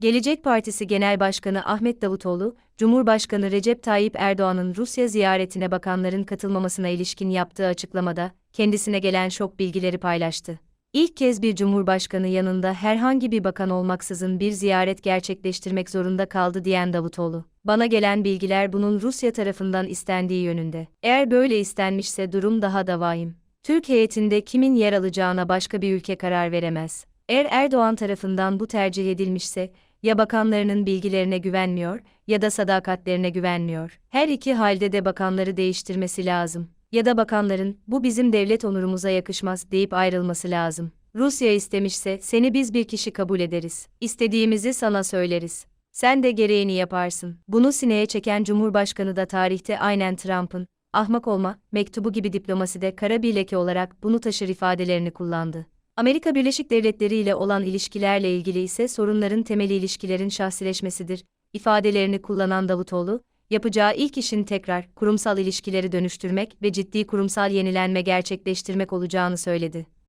Gelecek Partisi Genel Başkanı Ahmet Davutoğlu, Cumhurbaşkanı Recep Tayyip Erdoğan'ın Rusya ziyaretine bakanların katılmamasına ilişkin yaptığı açıklamada, kendisine gelen şok bilgileri paylaştı. İlk kez bir cumhurbaşkanı yanında herhangi bir bakan olmaksızın bir ziyaret gerçekleştirmek zorunda kaldı diyen Davutoğlu. Bana gelen bilgiler bunun Rusya tarafından istendiği yönünde. Eğer böyle istenmişse durum daha da vahim. Türk heyetinde kimin yer alacağına başka bir ülke karar veremez. Eğer Erdoğan tarafından bu tercih edilmişse, ya bakanlarının bilgilerine güvenmiyor ya da sadakatlerine güvenmiyor. Her iki halde de bakanları değiştirmesi lazım. Ya da bakanların bu bizim devlet onurumuza yakışmaz deyip ayrılması lazım. Rusya istemişse seni biz bir kişi kabul ederiz. İstediğimizi sana söyleriz. Sen de gereğini yaparsın. Bunu sineye çeken Cumhurbaşkanı da tarihte aynen Trump'ın ahmak olma mektubu gibi diplomaside kara bir leke olarak bunu taşır ifadelerini kullandı. Amerika Birleşik Devletleri ile olan ilişkilerle ilgili ise sorunların temeli ilişkilerin şahsileşmesidir, ifadelerini kullanan Davutoğlu, yapacağı ilk işin tekrar kurumsal ilişkileri dönüştürmek ve ciddi kurumsal yenilenme gerçekleştirmek olacağını söyledi.